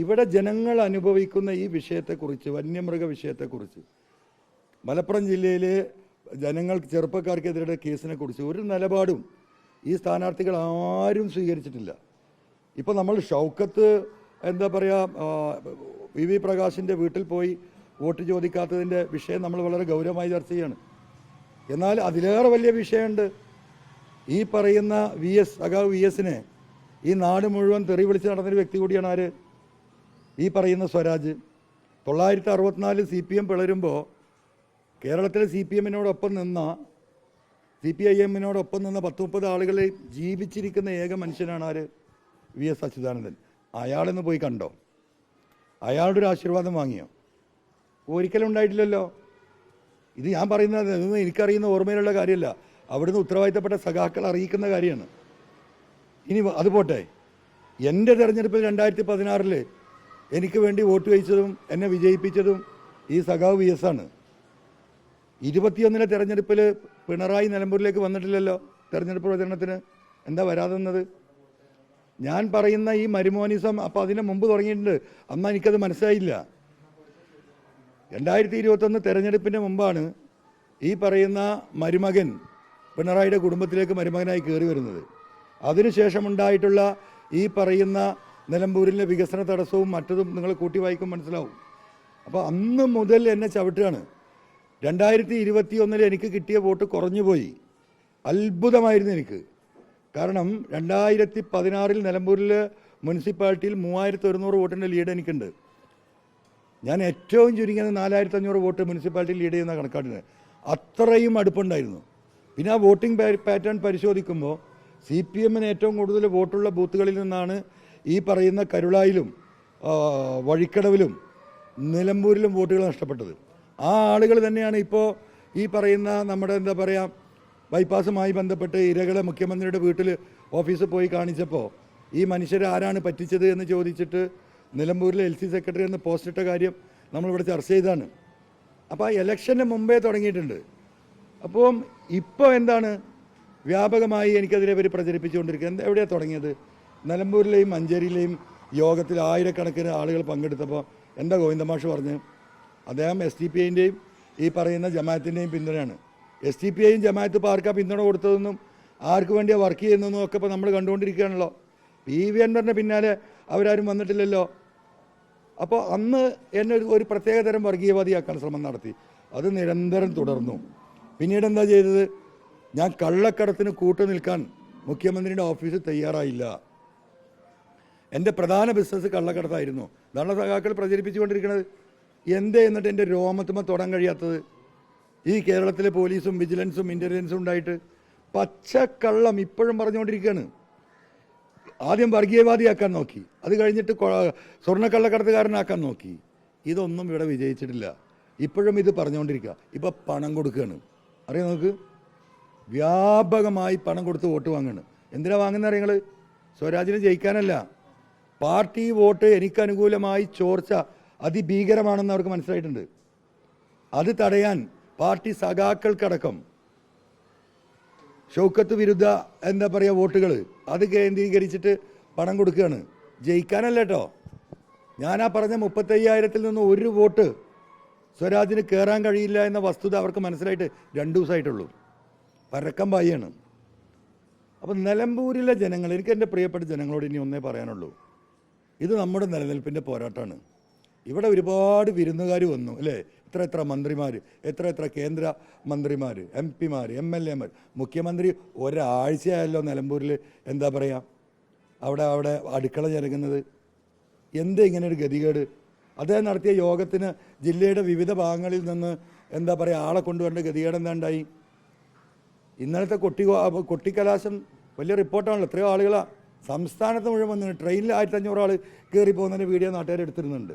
ഇവിടെ ജനങ്ങൾ അനുഭവിക്കുന്ന ഈ വിഷയത്തെക്കുറിച്ച് വന്യമൃഗ വിഷയത്തെക്കുറിച്ച് മലപ്പുറം ജില്ലയിലെ ജനങ്ങൾ ചെറുപ്പക്കാർക്കെതിരെ കേസിനെ കുറിച്ച് ഒരു നിലപാടും ഈ സ്ഥാനാർത്ഥികൾ ആരും സ്വീകരിച്ചിട്ടില്ല. ഇപ്പോൾ നമ്മൾ ഷൗക്കത്ത് എന്താ പറയുക വി വി പ്രകാശിന്റെ വീട്ടിൽ പോയി വോട്ട് ചോദിക്കാത്തതിന്റെ വിഷയം നമ്മൾ വളരെ ഗൗരവമായി ചർച്ച ചെയ്യാണ്. എന്നാൽ അതിലേറെ വലിയ വിഷയമുണ്ട്. ഈ പറയുന്ന വി എസ് അഗാവ് വി എസിനെ ഈ നാട് മുഴുവൻ തെറി വിളിച്ച് നടന്നൊരു വ്യക്തി കൂടിയാണ് ആര്? ഈ പറയുന്ന സ്വരാജ് തൊള്ളായിരത്തി അറുപത്തിനാല് സി പി എം പിളരുമ്പോൾ കേരളത്തിലെ സി പി എമ്മിനോടൊപ്പം നിന്ന സി പി ഐ എമ്മിനോടൊപ്പം നിന്ന പത്ത് മുപ്പത് ആളുകളെ ജീവിച്ചിരിക്കുന്ന ഏക മനുഷ്യനാണ് ആര്? V S Achuthanandan. അയാളെന്ന് പോയി കണ്ടോ? അയാളുടെ ഒരു ആശീർവാദം വാങ്ങിയോ? ഒരിക്കലും ഉണ്ടായിട്ടില്ലല്ലോ. ഇത് ഞാൻ പറയുന്നത് ഇതൊന്നും എനിക്കറിയുന്ന ഓർമ്മയിലുള്ള കാര്യമല്ല. അവിടുന്ന് ഉത്തരവാദിത്തപ്പെട്ട സഖാക്കൾ അറിയിക്കുന്ന കാര്യമാണ്. ഇനി അതുപോട്ടെ അത് പോട്ടെ. എന്റെ തെരഞ്ഞെടുപ്പിൽ രണ്ടായിരത്തി പതിനാറിൽ എനിക്ക് വേണ്ടി വോട്ട് ചോദിച്ചതും എന്നെ വിജയിപ്പിച്ചതും ഈ സഖാവ് വി എസ് ആണ്. ഇരുപത്തിയൊന്നിലെ തെരഞ്ഞെടുപ്പിൽ പിണറായി നിലമ്പൂരിലേക്ക് വന്നിട്ടില്ലല്ലോ തെരഞ്ഞെടുപ്പ് പ്രചരണത്തിന്. എന്താ വരാതെന്നത്? ഞാൻ പറയുന്ന ഈ മരുമോനിസം അപ്പോൾ അതിന് മുമ്പ് തുടങ്ങിയിട്ടുണ്ട്. അന്ന് എനിക്കത് മനസ്സിലായില്ല. രണ്ടായിരത്തി ഇരുപത്തൊന്ന് തെരഞ്ഞെടുപ്പിന് മുമ്പാണ് ഈ പറയുന്ന മരുമകൻ പിണറായിയുടെ കുടുംബത്തിലേക്ക് മരുമകനായി കയറി വരുന്നത്. അതിനുശേഷമുണ്ടായിട്ടുള്ള ഈ പറയുന്ന നിലമ്പൂരിലെ വികസന തടസ്സവും മറ്റതും നിങ്ങൾ കൂട്ടി വായിക്കും മനസ്സിലാവും. അപ്പോൾ അന്ന് മുതൽ എന്നെ ചവിട്ടുകയാണ്. രണ്ടായിരത്തി ഇരുപത്തി ഒന്നിൽ എനിക്ക് കിട്ടിയ വോട്ട് കുറഞ്ഞു പോയി അത്ഭുതമായിരുന്നു എനിക്ക്. കാരണം രണ്ടായിരത്തി പതിനാറിൽ നിലമ്പൂരിൽ മുനിസിപ്പാലിറ്റിയിൽ മൂവായിരത്തി ഒരുന്നൂറ് വോട്ടിന്റെ ലീഡ് എനിക്കുണ്ട്. ഞാൻ ഏറ്റവും ചുരുങ്ങിയത് നാലായിരത്തി അഞ്ഞൂറ് വോട്ട് മുനിസിപ്പാലിറ്റി ലീഡ് ചെയ്യുന്ന കണക്കാട്ടിന് അത്രയും അടുപ്പുണ്ടായിരുന്നു. പിന്നെ ആ വോട്ടിംഗ് പാറ്റേൺ പരിശോധിക്കുമ്പോൾ സി പി എമ്മിന് ഏറ്റവും കൂടുതൽ വോട്ടുള്ള ബൂത്തുകളിൽ നിന്നാണ് ഈ പറയുന്ന കരുളായിലും വഴിക്കടവിലും നിലമ്പൂരിലും വോട്ടുകൾ നഷ്ടപ്പെട്ടത്. ആ ആളുകൾ തന്നെയാണ് ഇപ്പോൾ ഈ പറയുന്ന നമ്മുടെ എന്താ പറയുക ബൈപ്പാസുമായി ബന്ധപ്പെട്ട് ഇരകളെ മുഖ്യമന്ത്രിയുടെ വീട്ടിൽ ഓഫീസിൽ പോയി കാണിച്ചപ്പോൾ ഈ മനുഷ്യരെ ആരാണ് പറ്റിച്ചത് എന്ന് ചോദിച്ചിട്ട് നിലമ്പൂരിലെ എൽ സി സെക്രട്ടറി എന്ന് പോസ്റ്റ് ഇട്ട കാര്യം നമ്മളിവിടെ ചർച്ച ചെയ്താണ് അപ്പോൾ ആ ഇലക്ഷന് മുമ്പേ തുടങ്ങിയിട്ടുണ്ട്. അപ്പം ഇപ്പോൾ എന്താണ് വ്യാപകമായി എനിക്കതിനെ പറ്റി പ്രചരിപ്പിച്ചുകൊണ്ടിരിക്കുന്നത്. എവിടെയാണ് തുടങ്ങിയത്? നിലമ്പൂരിലെയും മഞ്ചേരിയിലെയും യോഗത്തിൽ ആയിരക്കണക്കിന് ആളുകൾ പങ്കെടുത്തപ്പോൾ എന്റെ ഗോവിന്ദമാഷ് പറഞ്ഞ് അദ്ദേഹം എസ് ടി പി ഐന്റെയും ഈ പറയുന്ന ജമാഅത്തിന്റെയും പിന്തുണയാണ്. എസ് ടി പി ഐയും ജമാഅത്ത് ഇപ്പോൾ ആർക്കാ പിന്തുണ കൊടുത്തതെന്നും ആർക്ക് വേണ്ടിയാണ് വർക്ക് ചെയ്യുന്നതെന്നും ഒക്കെ ഇപ്പോൾ നമ്മൾ കണ്ടുകൊണ്ടിരിക്കുകയാണല്ലോ. പി വി അൻവറിന്റെ പിന്നാലെ അവരാരും വന്നിട്ടില്ലല്ലോ. അപ്പോൾ അന്ന് എന്നെ ഒരു- പ്രത്യേകതരം പ്രത്യേക തരം വർഗീയവാദിയാക്കാൻ ശ്രമം നടത്തി. അത് നിരന്തരം തുടർന്നു. പിന്നീട് എന്താ ചെയ്തത്? ഞാൻ കള്ളക്കടത്തിന് കൂട്ടു നിൽക്കാൻ മുഖ്യമന്ത്രിയുടെ ഓഫീസ് തയ്യാറായില്ല. എന്റെ പ്രധാന ബിസിനസ് കള്ളക്കടത്തായിരുന്നു. ഇതാണ് സഖാക്കൾ പ്രചരിപ്പിച്ചുകൊണ്ടിരിക്കുന്നത്. എന്തേ എന്നിട്ട് എന്റെ രോമത്തുമ്മ തൊടാൻ കഴിയാത്തത്? ഈ കേരളത്തിലെ പോലീസും വിജിലൻസും ഇന്റലിജൻസും ഉണ്ടായിട്ട് പച്ചക്കള്ളം ഇപ്പോഴും പറഞ്ഞുകൊണ്ടിരിക്കുകയാണ്. ആദ്യം വർഗീയവാദിയാക്കാൻ നോക്കി. അത് കഴിഞ്ഞിട്ട് സ്വർണക്കള്ളക്കടത്തുകാരനാക്കാൻ നോക്കി. ഇതൊന്നും ഇവിടെ വിജയിച്ചിട്ടില്ല. ഇപ്പോഴും ഇത് പറഞ്ഞുകൊണ്ടിരിക്കുക. ഇപ്പം പണം കൊടുക്കുകയാണ്. അറിയാം നമുക്ക് വ്യാപകമായി പണം കൊടുത്ത് വോട്ട് വാങ്ങുകയാണ്. എന്തിനാണ് വാങ്ങുന്ന അറിയങ്ങൾ സ്വരാജിനെ ജയിക്കാനല്ല. പാർട്ടി വോട്ട് എനിക്ക് അനുകൂലമായി ചോർച്ച അതിഭീകരമാണെന്ന് അവർക്ക് മനസ്സിലായിട്ടുണ്ട്. അത് തടയാൻ പാർട്ടി സഖാക്കൾക്കടക്കം ഷൗക്കത്ത് വിരുദ്ധ എന്താ പറയുക വോട്ടുകൾ അത് കേന്ദ്രീകരിച്ചിട്ട് പണം കൊടുക്കുകയാണ്. ജയിക്കാനല്ല കേട്ടോ ഞാൻ ആ പറഞ്ഞ മുപ്പത്തയ്യായിരത്തിൽ നിന്ന് ഒരു വോട്ട് സ്വരാജിന് കയറാൻ കഴിയില്ല എന്ന വസ്തുത അവർക്ക് മനസ്സിലായിട്ട് രണ്ട് ദിവസമായിട്ടുള്ളൂ. പരക്കം പായാണ് അപ്പം നിലമ്പൂരിലെ ജനങ്ങൾ എനിക്ക് എന്റെ പ്രിയപ്പെട്ട ജനങ്ങളോട് ഇനി ഒന്നേ പറയാനുള്ളൂ. ഇത് നമ്മുടെ നിലനിൽപ്പിന്റെ പോരാട്ടമാണ്. ഇവിടെ ഒരുപാട് വിരുന്നുകാർ വന്നു അല്ലേ? എത്ര എത്ര മന്ത്രിമാർ എത്ര എത്ര കേന്ദ്ര മന്ത്രിമാർ എം പിമാർ എം എൽ എമാർ മുഖ്യമന്ത്രി ഒരാഴ്ചയായല്ലോ നിലമ്പൂരിൽ എന്താ പറയുക അവിടെ അവിടെ അടുക്കള ജരകുന്നത് എന്താ ഇങ്ങനെ ഒരു ഗതികേട്? അദ്ദേഹം നടത്തിയ യോഗത്തിന് ജില്ലയുടെ വിവിധ ഭാഗങ്ങളിൽ നിന്ന് എന്താ പറയുക ആളെ കൊണ്ടുവരേണ്ട ഗതികേട് എന്താ ഉണ്ടായി ഇന്നലത്തെ കൊട്ടി കൊട്ടിക്കലാശം വലിയ റിപ്പോർട്ടാണല്ലോ എത്രയോ ആളുകളാണ് സംസ്ഥാനത്ത് മുഴുവൻ വന്നു ട്രെയിനിൽ ആയിരത്തി അഞ്ഞൂറ് ആൾ കയറി പോകുന്നതിന്റെ വീഡിയോ നാട്ടുകാർ എടുത്തിരുന്നുണ്ട്.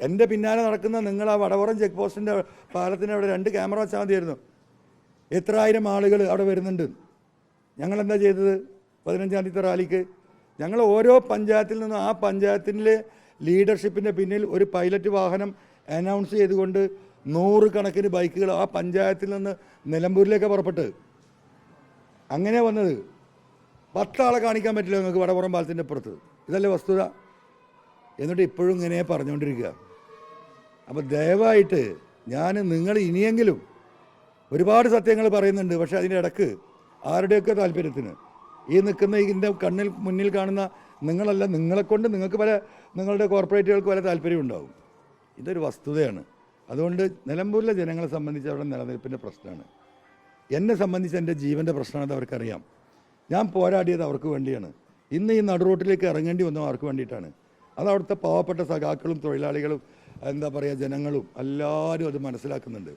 എന്റെ പിന്നാലെ നടക്കുന്ന നിങ്ങൾ ആ വടവറം ചെക്ക് പോസ്റ്റിന്റെ പാലത്തിന്റെ അവിടെ രണ്ട് ക്യാമറ വെച്ചാൽ മതിയായിരുന്നു. എത്ര ആയിരം ആളുകൾ അവിടെ വരുന്നുണ്ട്. ഞങ്ങളെന്താ ചെയ്തത്? പതിനഞ്ചാം തീയതി റാലിക്ക്. ഞങ്ങൾ ഓരോ പഞ്ചായത്തിൽ നിന്നും ആ പഞ്ചായത്തിലെ ലീഡർഷിപ്പിന്റെ പിന്നിൽ ഒരു പൈലറ്റ് വാഹനം അനൗൺസ് ചെയ്തുകൊണ്ട് നൂറുകണക്കിന് ബൈക്കുകൾ ആ പഞ്ചായത്തിൽ നിന്ന് നിലമ്പൂരിലേക്ക് പുറപ്പെട്ട്. അങ്ങനെ വന്നത്. പത്താളെ കാണിക്കാൻ പറ്റില്ല നിങ്ങൾക്ക് വടപുറം പാലത്തിന്റെ അപ്പുറത്ത് ഇതല്ലേ വസ്തുത? എന്നിട്ട് ഇപ്പോഴും ഇങ്ങനെ പറഞ്ഞുകൊണ്ടിരിക്കുക. അപ്പോൾ ദയവായിട്ട് ഞാൻ നിങ്ങൾ ഇനിയെങ്കിലും ഒരുപാട് സത്യങ്ങൾ പറയുന്നുണ്ട്. പക്ഷേ അതിന്റെ ഇടയ്ക്ക് ആരുടെയൊക്കെ താല്പര്യത്തിന് ഈ നിൽക്കുന്ന ഇതിന്റെ കണ്ണിൽ മുന്നിൽ കാണുന്ന നിങ്ങളല്ല നിങ്ങളെക്കൊണ്ട് നിങ്ങൾക്ക് പല നിങ്ങളുടെ കോർപ്പറേറ്റുകൾക്ക് പല താല്പര്യം ഉണ്ടാവും. ഇതൊരു വസ്തുതയാണ്. അതുകൊണ്ട് നിലമ്പൂരിലെ ജനങ്ങളെ സംബന്ധിച്ച് അവരുടെ നിലനിൽപ്പിന്റെ പ്രശ്നമാണ്. എന്നെ സംബന്ധിച്ച് എന്റെ ജീവന്റെ പ്രശ്നമാണെന്ന് അവർക്കറിയാം. ഞാൻ പോരാടിയത് അവർക്ക് വേണ്ടിയാണ്. ഇന്ന് ഈ നടുറോട്ടിലേക്ക് ഇറങ്ങേണ്ടി വന്നത് അവർക്ക് വേണ്ടിയിട്ടാണ്? അത് അവിടുത്തെ പാവപ്പെട്ട സഖാക്കളും തൊഴിലാളികളും എന്താ പറയുക ജനങ്ങളും എല്ലാവരും അത് മനസ്സിലാക്കുന്നുണ്ട്.